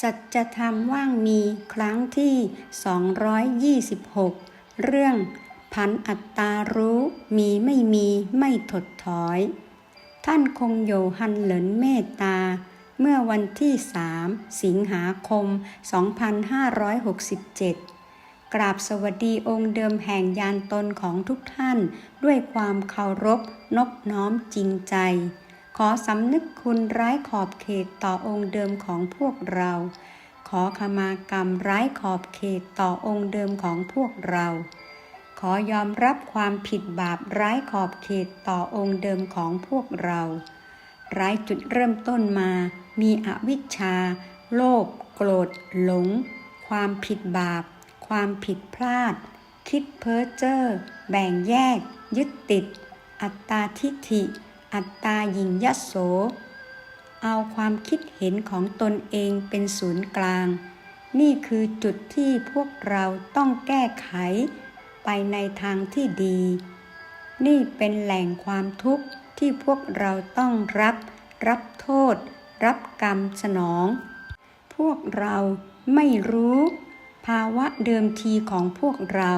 สัจธรรมว่างมีครั้งที่ 226 เรื่องพันอัตตารู้มีไม่มีไม่ถดถอย ท่านคงโยฮันเหลินเมตตา เมื่อวันที่ 3 สิงหาคม 2567 กราบสวัสดีองค์เดิมแห่งยานตนของทุกท่าน ด้วยความเคารพนบน้อมจริงใจ ขอสำนึกคุณร้ายขอบเขตต่อองค์เดิมของพวกเรา ขอขมากรรมร้ายขอบเขตต่อองค์เดิมของพวกเรา ขอยอมรับความผิดบาปร้ายขอบเขตต่อองค์เดิมของพวกเรา ร้ายจุดเริ่มต้นมา มีอวิชชา โลภ โกรธ หลง ความผิดบาป ความผิดพลาด คิดเพ้อเจ้อ แบ่งแยก ยึดติด อัตตาทิฏฐิ อัตตาหยิงยโส เอาความคิดเห็นของตนเองเป็นศูนย์กลาง นี่คือจุดที่พวกเราต้องแก้ไขไปในทางที่ดี นี่เป็นแหล่งความทุกข์ที่พวกเราต้องรับ รับโทษ รับกรรมสนอง พวกเราไม่รู้ภาวะเดิมทีของพวกเรา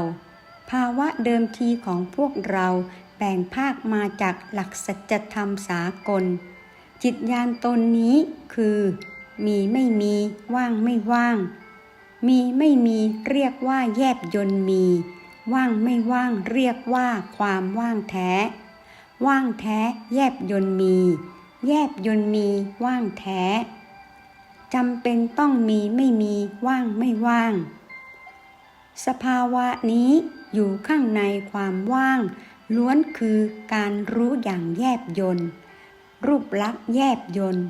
ภาวะเดิมทีของพวกเรา แบ่งภาคมาจากหลักสัจธรรมสากล จิตญาณตนนี้คือ มีไม่มีว่างไม่ว่าง มีไม่มีเรียกว่าแยบยนมี ว่างไม่ว่างเรียกว่าความว่างแท้ ว่างแท้แยบยนมี แยบยนมีว่างแท้จำเป็นต้องมีไม่มีว่างไม่ว่าง สภาวะนี้อยู่ข้างในความว่าง ล้วนคือการรู้อย่างแยบยนต์รูปลักษณ์แยบยนต์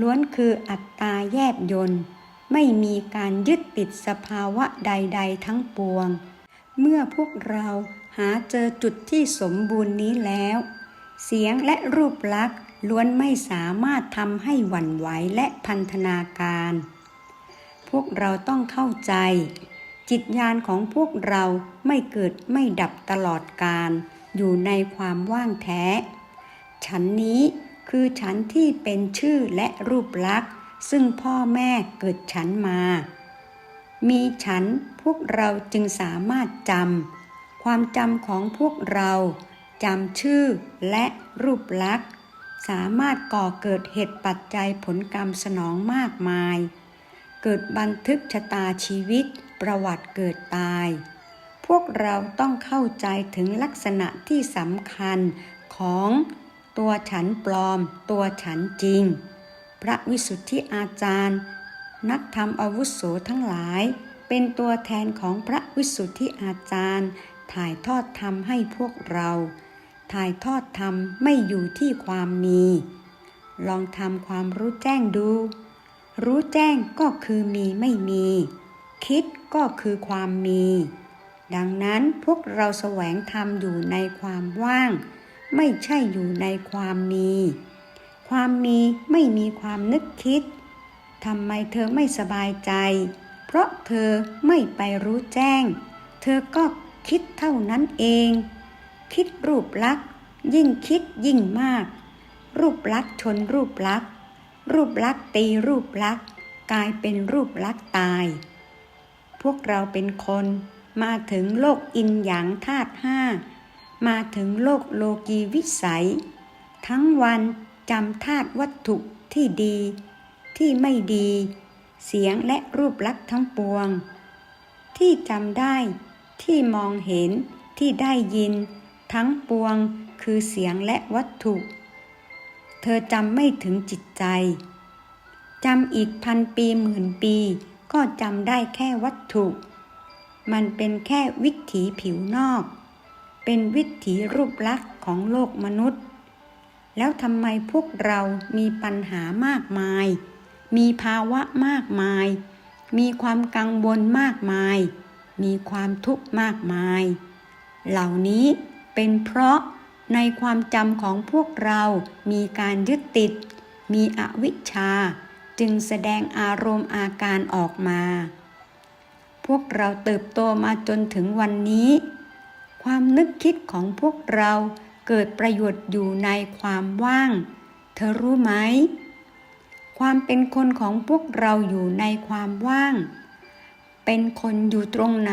ล้วนคืออัตตาแยบยนต์ไม่มีการยึดติดสภาวะใด ๆ ทั้งปวง เมื่อพวกเราหาเจอจุดที่สมบูรณ์นี้แล้ว เสียงและรูปลักษณ์ล้วนไม่สามารถทำให้หวั่นไหวและพันธนาการ พวกเราต้องเข้าใจ จิตญาณของพวกเราไม่เกิดไม่ดับตลอดการ อยู่ในความว่างแท้ ฉันนี้คือฉันที่เป็นชื่อและรูปลักษณ์ ซึ่งพ่อแม่เกิดฉันมา มีฉันพวกเราจึงสามารถจำความจำของพวกเราจำชื่อและรูปลักษณ์ สามารถก่อเกิดเหตุปัจจัยผลกรรมสนองมากมาย เกิดบันทึกชะตาชีวิตประวัติเกิดตาย พวกเราต้องเข้าใจถึงลักษณะที่สำคัญของตัวฉันปลอม ตัวฉันจริง พระวิสุทธิอาจารย์ นักธรรมอาวุโสทั้งหลาย เป็นตัวแทนของพระวิสุทธิอาจารย์ ถ่ายทอดธรรมให้พวกเรา ถ่ายทอดธรรมไม่อยู่ที่ความมี ลองทำความรู้แจ้งดู รู้แจ้งก็คือมีไม่มี คิดก็คือความมี ดังนั้นพวกเราแสวงธรรมอยู่ในความว่าง ไม่ใช่อยู่ในความมี ความมีไม่มีความนึกคิดทำไมเธอไม่สบายใจ เพราะเธอไม่ไปรู้แจ้ง เธอก็คิดเท่านั้นเอง คิดรูปลักษณ์ยิ่งคิดยิ่งมาก รูปลักษณ์ชนรูปลักษณ์ รูปลักษณ์ตีรูปลักษณ์กลายเป็นรูปลักษณ์ตาย พวกเราเป็นคน มาถึงโลกอินหยางธาตุห้ามาถึงโลกโลกีวิสัย ทั้งวันจำธาตุวัตถุที่ดี ที่ไม่ดี เสียงและรูปลักษณ์ทั้งปวง ที่จำได้ ที่มองเห็น ที่ได้ยิน ทั้งปวงคือเสียงและวัตถุ เธอจำไม่ถึงจิตใจจำอีกพันปีหมื่นปี ก็จำได้แค่วัตถุ มันเป็นแค่วิถีผิวนอก เป็นวิถีรูปลักษณ์ของโลกมนุษย์ แล้วทำไมพวกเรามีปัญหามากมาย มีภาวะมากมาย มีความกังวลมากมาย มีความทุกข์มากมาย เหล่านี้เป็นเพราะในความจำของพวกเรามีการยึดติด มีอวิชชา จึงแสดงอารมณ์อาการออกมา พวกเราเติบโตมาจนถึงวันนี้ ความนึกคิดของพวกเราเกิดประโยชน์อยู่ในความว่าง เธอรู้ไหม ความเป็นคนของพวกเราอยู่ในความว่าง เป็นคนอยู่ตรงไหน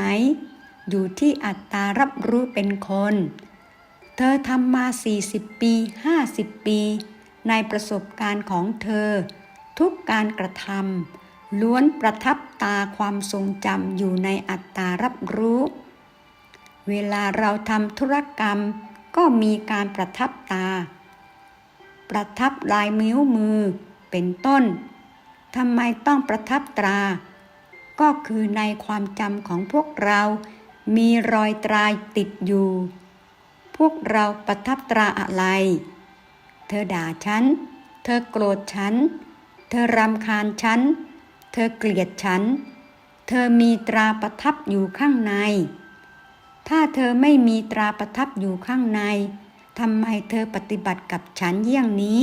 อยู่ที่อัตตารับรู้เป็นคน เธอทำมา 40 ปี 50 ปี ในประสบการณ์ของเธอ ทุกการกระทำ ล้วนประทับตาความทรงจำอยู่ในอัตตารับรู้ เวลาเราทำธุรกรรมก็มีการประทับตา ประทับลายมิ้วมือเป็นต้นทำไมต้องประทับตรา ก็คือในความจำของพวกเรา มีรอยตรายติดอยู่ พวกเราประทับตราอะไร เธอด่าฉัน เธอโกรธฉัน เธอรำคาญฉัน เธอเกลียดฉัน เธอมีตราประทับอยู่ข้างใน ถ้าเธอไม่มีตราประทับอยู่ข้างในทำไมเธอปฏิบัติกับฉันเยี่ยงนี้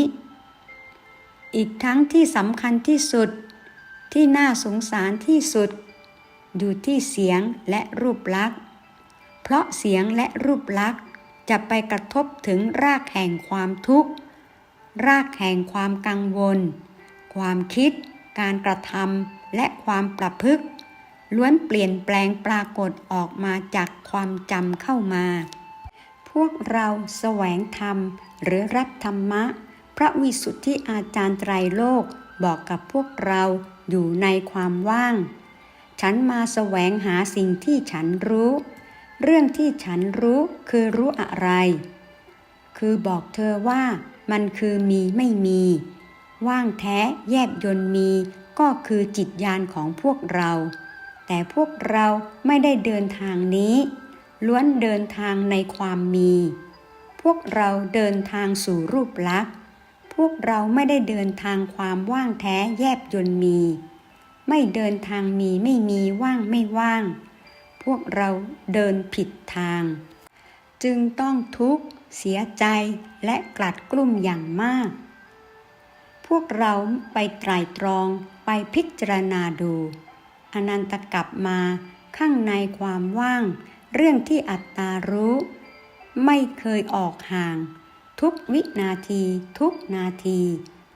อีกทั้งที่สำคัญที่สุด ที่น่าสงสารที่สุด อยู่ที่เสียงและรูปลักษณ์เพราะเสียงและรูปลักษณ์จะไปกระทบถึงรากแห่งความทุกข์ รากแห่งความกังวล ความคิด การกระทำและความประพฤกล้วนเปลี่ยนแปลงปรากฏออกมาจากความจำเข้ามา พวกเราแสวงธรรมหรือรับธรรมะ พระวิสุทธิอาจารย์ไตรโลกบอกกับพวกเราอยู่ในความว่าง ฉันมาแสวงหาสิ่งที่ฉันรู้ เรื่องที่ฉันรู้คือรู้อะไร คือบอกเธอว่ามันคือมีไม่มี ว่างแท้แยบยนต์มีก็คือจิตญาณของพวกเรา แต่พวกเราไม่ได้เดินทางนี้ ล้วนเดินทางในความมี พวกเราเดินทางสู่รูปลักษณ์ พวกเราไม่ได้เดินทางความว่างแท้แยบยนต์มี ไม่เดินทางมีไม่มีว่างไม่ว่าง พวกเราเดินผิดทาง จึงต้องทุกข์ เสียใจและกลัดกลุ้มอย่างมาก พวกเราไปไตรตรองไปพิจารณาดู อนันตกลับมาข้างในความว่าง เรื่องที่อัตตารู้ ไม่เคยออกห่าง ทุกวินาที ทุกนาที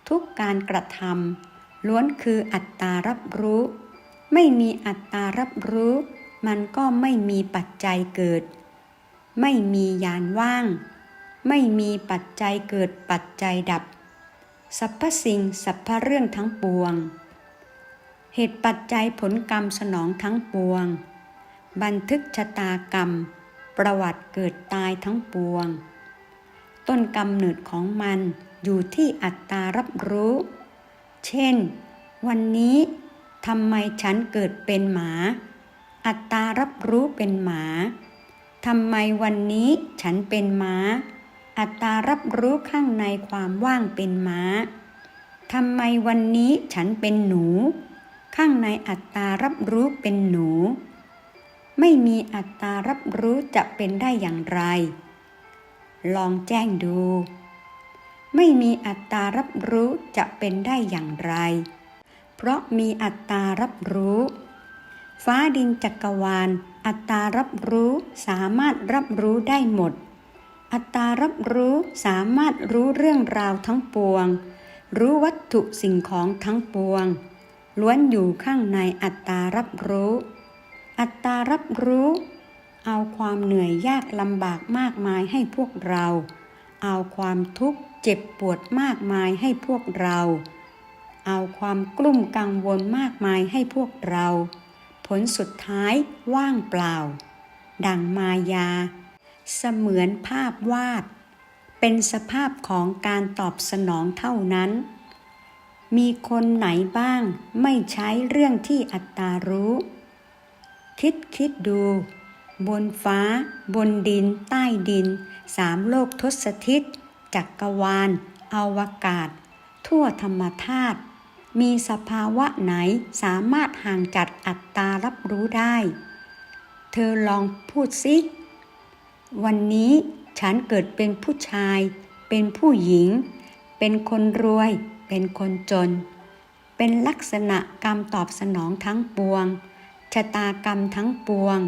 ทุกการกระทำล้วนคืออัตตารับรู้ ไม่มีอัตตารับรู้ มันก็ไม่มีปัจจัยเกิด ไม่มียานว่าง ไม่มีปัจจัยเกิดปัจจัยดับ สรรพสิ่งสรรพเรื่องทั้งปวง เหตุปัจจัยผลกรรมสนองทั้งปวง บันทึกชะตากรรม ประวัติเกิดตายทั้งปวง ต้นกำเนิดของมันอยู่ที่อัตตารับรู้ เช่น วันนี้ทำไมฉันเกิดเป็นหมา อัตตารับรู้เป็นหมาทำไมวันนี้ฉันเป็นหม้า อัตตารับรู้ข้างในความว่างเป็นม้าทำไมวันนี้ฉันเป็นหนู ข้างในอัตตารับรู้เป็นหนู ไม่มีอัตตารับรู้จะเป็นได้อย่างไร ลองแจ้งดู ไม่มีอัตตารับรู้จะเป็นได้อย่างไร เพราะมีอัตตารับรู้ ฟ้าดินจักรวาล อัตตารับรู้สามารถรับรู้ได้หมด อัตตารับรู้สามารถรู้เรื่องราวทั้งปวง รู้วัตถุสิ่งของทั้งปวง ล้วนอยู่ข้างในอัตตารับรู้ อัตตารับรู้ เอาความเหนื่อยยากลำบากมากมายให้พวกเรา เอาความทุกข์เจ็บปวดมากมายให้พวกเรา เอาความกลุ้มกังวลมากมายให้พวกเรา ผลสุดท้ายว่างเปล่า ดังมายา เสมือนภาพวาด เป็นสภาพของการตอบสนองเท่านั้น มีคนไหนบ้างไม่ใช้เรื่องที่อัตตารู้ คิดคิดดู บนฟ้า บนดิน ใต้ดิน สามโลกทศทิศ จักกรวาล อวกาศ ทั่วธรรมธาตุมีสภาวะไหนสามารถห่างจากอัตตารับรู้ได้ เธอลองพูดสิ วันนี้ฉันเกิดเป็นผู้ชาย เป็นผู้หญิง เป็นคนรวย เป็นคนจน เป็นลักษณะกรรมตอบสนองทั้งปวง ชะตากรรมทั้งปวง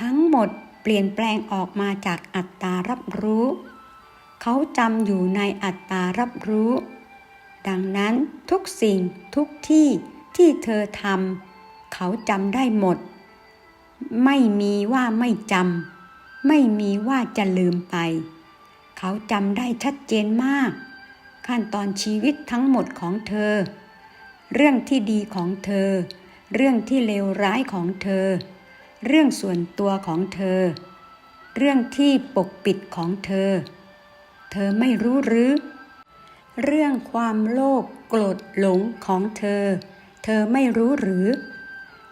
ทั้งหมดเปลี่ยนแปลงออกมาจากอัตตารับรู้ เขาจำอยู่ในอัตตารับรู้ ดังนั้นทุกสิ่งทุกที่ที่เธอทำเขาจำได้หมด ไม่มีว่าไม่จำ ไม่มีว่าจะลืมไป เขาจำได้ชัดเจนมาก ขั้นตอนชีวิตทั้งหมดของเธอ เรื่องที่ดีของเธอ เรื่องที่เลวร้ายของเธอ เรื่องส่วนตัวของเธอ เรื่องที่ปกปิดของเธอ เธอไม่รู้หรือ เรื่องความโลภโกรธหลงของเธอ เธอไม่รู้หรือ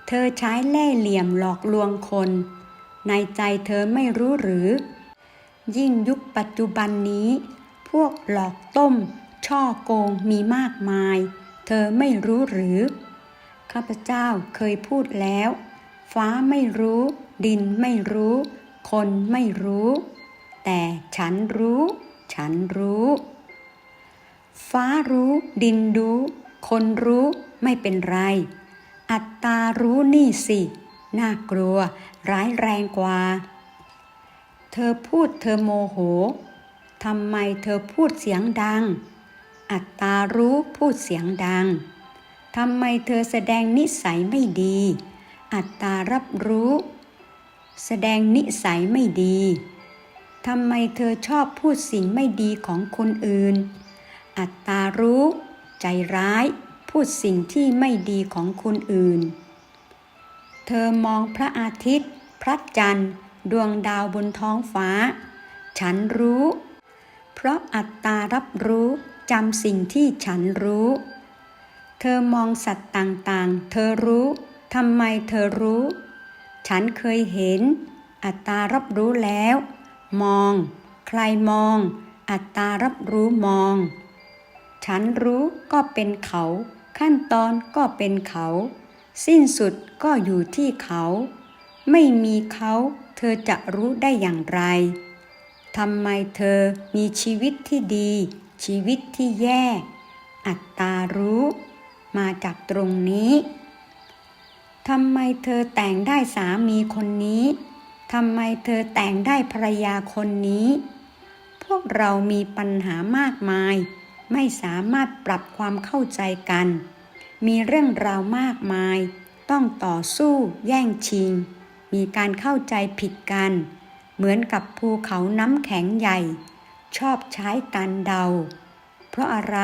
เธอใช้เล่ห์เหลี่ยมหลอกลวงคน ในใจเธอไม่รู้หรือ ยิ่งยุคปัจจุบันนี้ พวกหลอกต้ม ช่อโกงมีมากมาย เธอไม่รู้หรือ ข้าพเจ้าเคยพูดแล้ว ฟ้าไม่รู้ ดินไม่รู้ คนไม่รู้ แต่ฉันรู้ ฉันรู้ ฟ้ารู้ ดินรู้ คนรู้ไม่เป็นไร อัตตารู้นี่สิ น่ากลัว ร้ายแรงกว่า เธอพูดเธอโมโหทำไมเธอพูดเสียงดัง อัตตารู้พูดเสียงดังทำไมเธอแสดงนิสัยไม่ดี อัตตารับรู้ แสดงนิสัยไม่ดีทำไมเธอชอบพูดสิ่งไม่ดีของคนอื่น อัตตารู้ ใจร้าย พูดสิ่งที่ไม่ดีของคนอื่น เธอมองพระอาทิตย์ พระจันทร์ ดวงดาวบนท้องฟ้า ฉันรู้ เพราะอัตตารับรู้จำสิ่งที่ฉันรู้ เธอมองสัตว์ต่างๆ เธอรู้ทำไมเธอรู้ ฉันเคยเห็น อัตตารับรู้แล้ว มอง ใครมอง อัตตารับรู้มอง ฉันรู้ก็เป็นเขา ขั้นตอนก็เป็นเขา สิ้นสุดก็อยู่ที่เขา ไม่มีเขาเธอจะรู้ได้อย่างไรทำไมเธอมีชีวิตที่ดี ชีวิตที่แย่ อัตตารู้ มาจากตรงนี้ทำไมเธอแต่งได้สามีคนนี้ทำไมเธอแต่งได้ภรรยาคนนี้ พวกเรามีปัญหามากมาย ไม่สามารถปรับความเข้าใจกัน มีเรื่องราวมากมาย ต้องต่อสู้แย่งชิง มีการเข้าใจผิดกัน เหมือนกับภูเขาน้ำแข็งใหญ่ ชอบใช้การเดา เพราะอะไร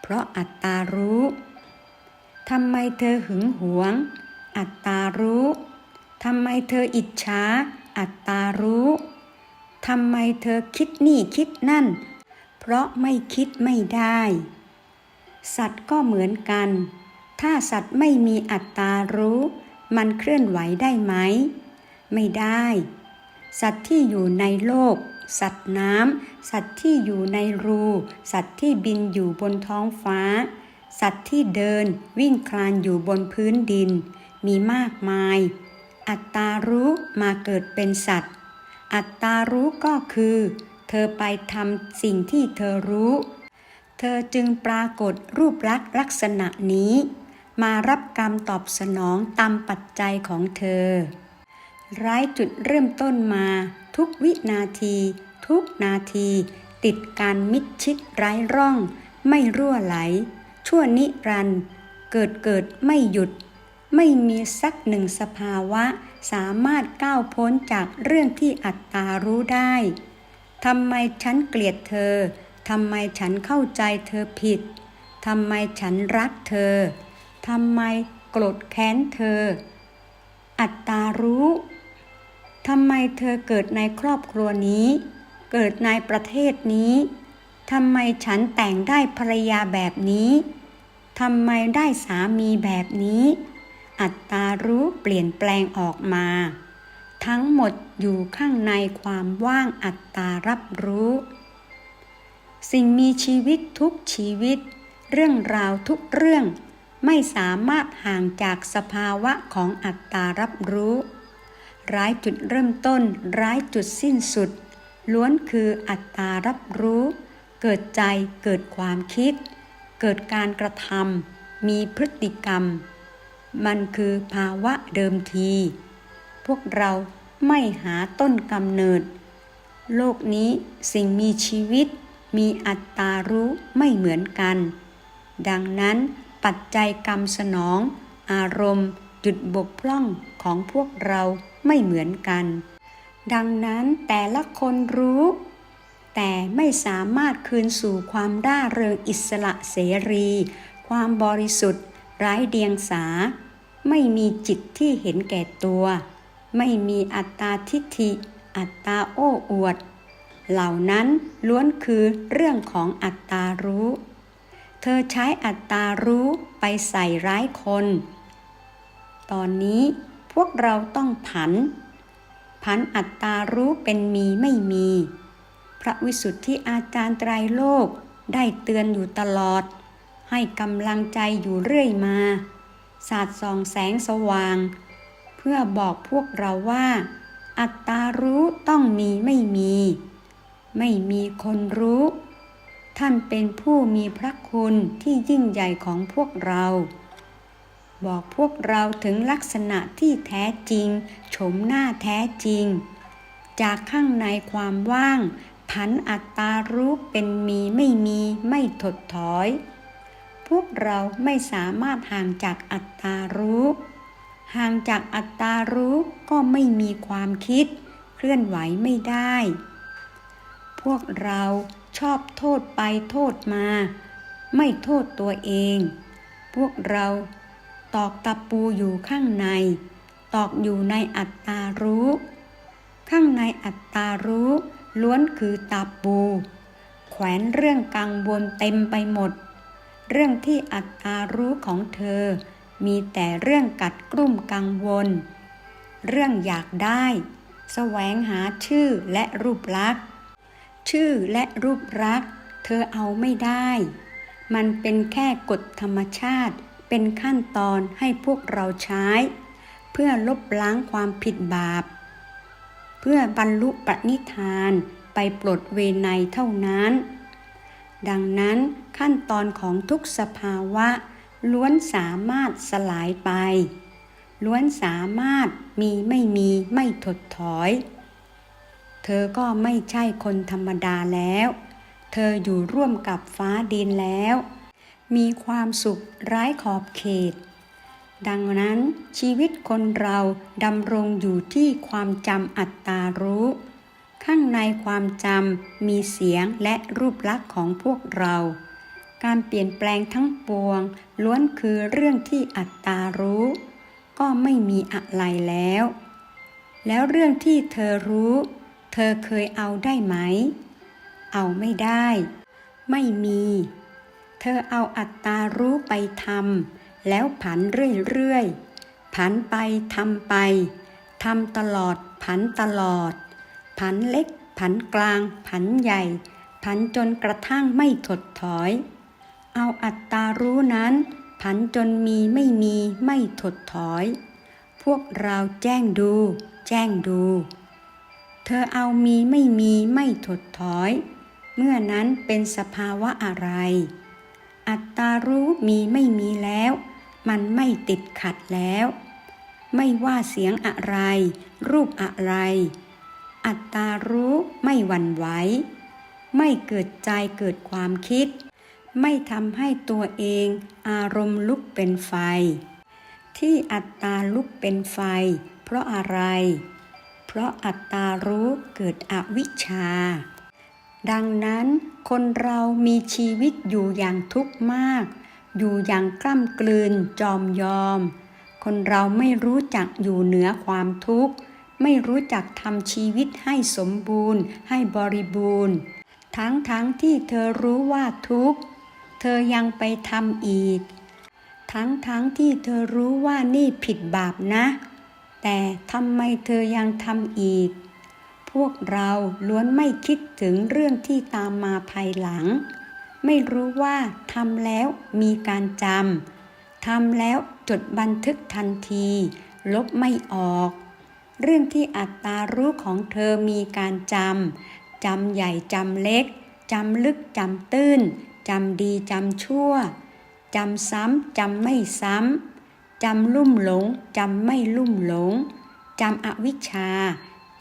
เพราะอัตตารู้ทำไมเธอหึงหวง อัตตารู้ทำไมเธออิจฉาอัตตารู้ทำไมเธอคิดนี่คิดนั่น เพราะไม่คิดไม่ได้ สัตว์ก็เหมือนกัน ถ้าสัตว์ไม่มีอัตตารู้ มันเคลื่อนไหวได้ไหม ไม่ได้ สัตว์ที่อยู่ในโลก สัตว์น้ำ สัตว์ที่อยู่ในรู สัตว์ที่บินอยู่บนท้องฟ้า สัตว์ที่เดินวิ่งคลานอยู่บนพื้นดิน มีมากมาย อัตตารู้มาเกิดเป็นสัตว์ อัตตารู้ก็คือ เธอไปทำสิ่งที่เธอรู้ ธอจึงปรากฏรูปลักษณ์ลักษณะนี้ มารับกรรมตอบสนองตามปัจจัยของเธอ ร้ายจุดเริ่มต้นมาทุกวินาที ทุกนาที ติดการมิดชิดไร้ร่อง ไม่รั่วไหล ชั่วนิรันต์เกิดเกิดไม่หยุด ไม่มีสักหนึ่งสภาวะ สามารถก้าวพ้นจากเรื่องที่อัตตารู้ได้ทำไมฉันเกลียดเธอ ทำไมฉันเข้าใจเธอผิด ทำไมฉันรักเธอ ทำไมโกรธแค้นเธอ อัตตารู้ ทำไมเธอเกิดในครอบครัวนี้ เกิดในประเทศนี้ ทำไมฉันแต่งได้ภรรยาแบบนี้ ทำไมได้สามีแบบนี้ อัตตารู้เปลี่ยนแปลงออกมา ทั้งหมดอยู่ข้างในความว่างอัตตารับรู้ สิ่งมีชีวิตทุกชีวิต เรื่องราวทุกเรื่อง ไม่สามารถห่างจากสภาวะของอัตตารับรู้ ร้ายจุดเริ่มต้น ร้ายจุดสิ้นสุด ล้วนคืออัตตารับรู้ เกิดใจเกิดความคิด เกิดการกระทำมีพฤติกรรม มันคือภาวะเดิมที พวกเราไม่หาต้นกำเนิด โลกนี้สิ่งมีชีวิต มีอัตตารู้ไม่เหมือนกัน ดังนั้นปัจจัยกรรมสนอง อารมณ์ จุดบกพร่องของพวกเราไม่เหมือนกัน ดังนั้นแต่ละคนรู้ แต่ไม่สามารถคืนสู่ความร่าเริงอิสระเสรี ความบริสุทธิ์ ไร้เดียงสา ไม่มีจิตที่เห็นแก่ตัว ไม่มีอัตตาทิฏฐิ อัตตาโอ้อวด เหล่านั้นล้วนคือเรื่องของอัตตารู้ เธอใช้อัตตารู้ไปใส่ร้ายคน ตอนนี้พวกเราต้องผัน ผันอัตตารู้เป็นมีไม่มี พระวิสุทธิอาจารย์ไตรโลกได้เตือนอยู่ตลอด ให้กำลังใจอยู่เรื่อยมาสาดส่องแสงสว่าง เพื่อบอกพวกเราว่า อัตตารู้ต้องมีไม่มี ไม่มีคนรู้ ท่านเป็นผู้มีพระคุณที่ยิ่งใหญ่ของพวกเรา บอกพวกเราถึงลักษณะที่แท้จริงโฉมหน้าแท้จริง จากข้างในความว่าง ผันอัตตารู้เป็นมีไม่มีไม่ถดถอย พวกเราไม่สามารถห่างจากอัตตารู้ห่างจากอัตตารู้ก็ไม่มีความคิด เคลื่อนไหวไม่ได้ พวกเราชอบโทษไปโทษมา ไม่โทษตัวเอง พวกเราตอกตะปูอยู่ข้างใน ตอกอยู่ในอัตตารู้ ข้างในอัตตารู้ ล้วนคือตาปู แขวนเรื่องกังวลเต็มไปหมด เรื่องที่อัตตารู้ของเธอ มีแต่เรื่องกัดกลุ่มกังวล เรื่องอยากได้ แสวงหาชื่อและรูปลักษณ์ ชื่อและรูปลักษ์เธอเอาไม่ได้ มันเป็นแค่กฎธรรมชาติ เป็นขั้นตอนให้พวกเราใช้ เพื่อลบล้างความผิดบาป เพื่อบรรลุปณิธานไปปลดเวไนเท่านั้น ดังนั้นขั้นตอนของทุกสภาวะ ล้วนสามารถสลายไป ล้วนสามารถมีไม่มีไม่ถดถอย เธอก็ไม่ใช่คนธรรมดาแล้ว เธออยู่ร่วมกับฟ้าดินแล้ว มีความสุขไร้ขอบเขต ดังนั้นชีวิตคนเราดำรงอยู่ที่ความจำอัตตารู้ ข้างในความจำมีเสียงและรูปลักษณ์ของพวกเรา การเปลี่ยนแปลงทั้งปวง ล้วนคือเรื่องที่อัตตารู้ ก็ไม่มีอะไรแล้ว แล้วเรื่องที่เธอรู้ เธอเคยเอาได้ไหม เอาไม่ได้ ไม่มี เธอเอาอัตตารู้ไปทำแล้วผันเรื่อยๆ ผันไปทำไปทำตลอดผันตลอด ผันเล็ก ผันกลาง ผันใหญ่ ผันจนกระทั่งไม่ถดถอย เอาอัตตารู้นั้น ผันจนมีไม่มีไม่ถดถอย พวกเราแจ้งดู แจ้งดู เธอเอามีไม่มีไม่ถดถอย เมื่อนั้นเป็นสภาวะอะไร อัตตารู้มีไม่มีแล้ว มันไม่ติดขัดแล้ว ไม่ว่าเสียงอะไร รูปอะไร อัตตารู้ไม่หวั่นไหว ไม่เกิดใจเกิดความคิด ไม่ทำให้ตัวเองอารมณ์ลุกเป็นไฟ ที่อัตตาลุกเป็นไฟ เพราะอะไร เพราะอัตตารู้เกิดอวิชชา ดังนั้นคนเรามีชีวิตอยู่อย่างทุกข์มาก อยู่อย่างกล้ำกลืนจอมยอม คนเราไม่รู้จักอยู่เหนือความทุกข์ ไม่รู้จักทำชีวิตให้สมบูรณ์ ให้บริบูรณ์ ทั้งทั้งที่เธอรู้ว่าทุกข์ เธอยังไปทำอีก ทั้งทั้งที่เธอรู้ว่านี่ผิดบาปนะ แต่ทำไมเธอยังทำอีก พวกเราล้วนไม่คิดถึงเรื่องที่ตามมาภายหลัง ไม่รู้ว่าทำแล้วมีการจำทำแล้วจดบันทึกทันที ลบไม่ออก เรื่องที่อัตตารู้ของเธอมีการจำจำใหญ่จำเล็กจำลึกจำตื้นจำดีจำชั่วจำซ้ำจำไม่ซ้ำ จำลุ่มหลง จำไม่ลุ่มหลง จำอวิชชา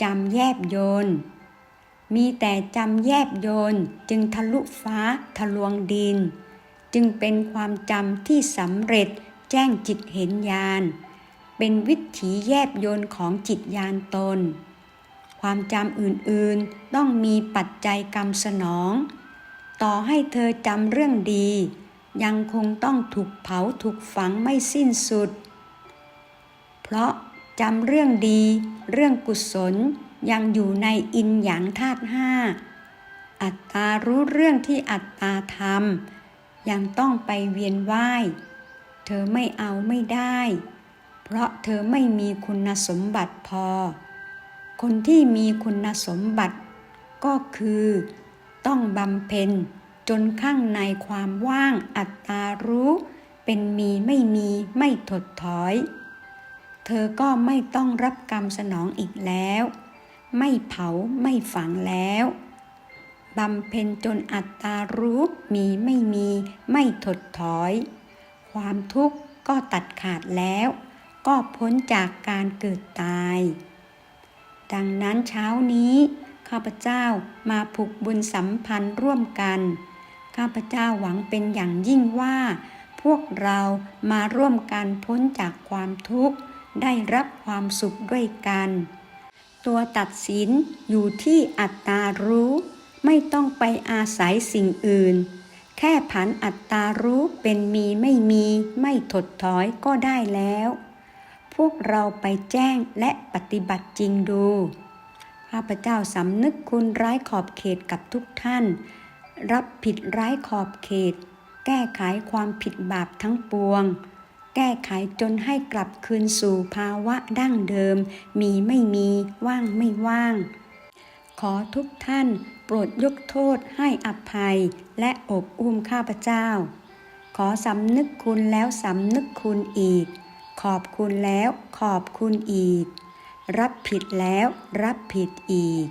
จำแยบโยนมีแต่จำแยบโยนจึงทะลุฟ้าทะลวงดิน จึงเป็นความจำที่สำเร็จแจ้งจิตเห็นญาณเป็นวิถีแยบยนของจิตญาณตน ความจำอื่นๆต้องมีปัจจัยกรรมสนอง ต่อให้เธอจำเรื่องดี ยังคงต้องถูกเผาถูกฝังไม่สิ้นสุด เพราะจำเรื่องดี เรื่องกุศลยังอยู่ในอินหยางธาตุห้าอัตตารู้เรื่องที่อัตตาทำยังต้องไปเวียนว่าย เธอไม่เอาไม่ได้ เพราะเธอไม่มีคุณสมบัติพอ คนที่มีคุณสมบัติก็คือต้องบำเพ็ญ จนข้างในความว่างอัตตารู้ เป็นมีไม่มีไม่ถดถอย เธอก็ไม่ต้องรับกรรมสนองอีกแล้ว ไม่เผาไม่ฝังแล้วบำเพ็ญจนอัตตารู้มีไม่มีไม่ถดถอย ความทุกข์ก็ตัดขาดแล้ว ก็พ้นจากการเกิดตาย ดังนั้นเช้านี้ ข้าพเจ้ามาผูกบุญสัมพันธ์ร่วมกัน ข้าพเจ้าหวังเป็นอย่างยิ่งว่า พวกเรามาร่วมกันพ้นจากความทุกข์ ได้รับความสุขด้วยกัน ตัวตัดสินอยู่ที่อัตตารู้ ไม่ต้องไปอาศัยสิ่งอื่น แค่ผันอัตตารู้เป็นมีไม่มีไม่ถดถอยก็ได้แล้ว พวกเราไปแจ้งและปฏิบัติจริงดูข้าพเจ้าสำนึกคุณร้ายขอบเขตกับทุกท่าน รับผิดร้ายขอบเขต แก้ไขความผิดบาปทั้งปวง แก้ไขจนให้กลับคืนสู่ภาวะดั้งเดิม มีไม่มีว่างไม่ว่าง ขอทุกท่านโปรดยกโทษให้อภัยและอบอุ้มข้าพเจ้า ขอสำนึกคุณแล้วสำนึกคุณอีก ขอบคุณแล้วขอบคุณอีก รับผิดแล้วรับผิดอีก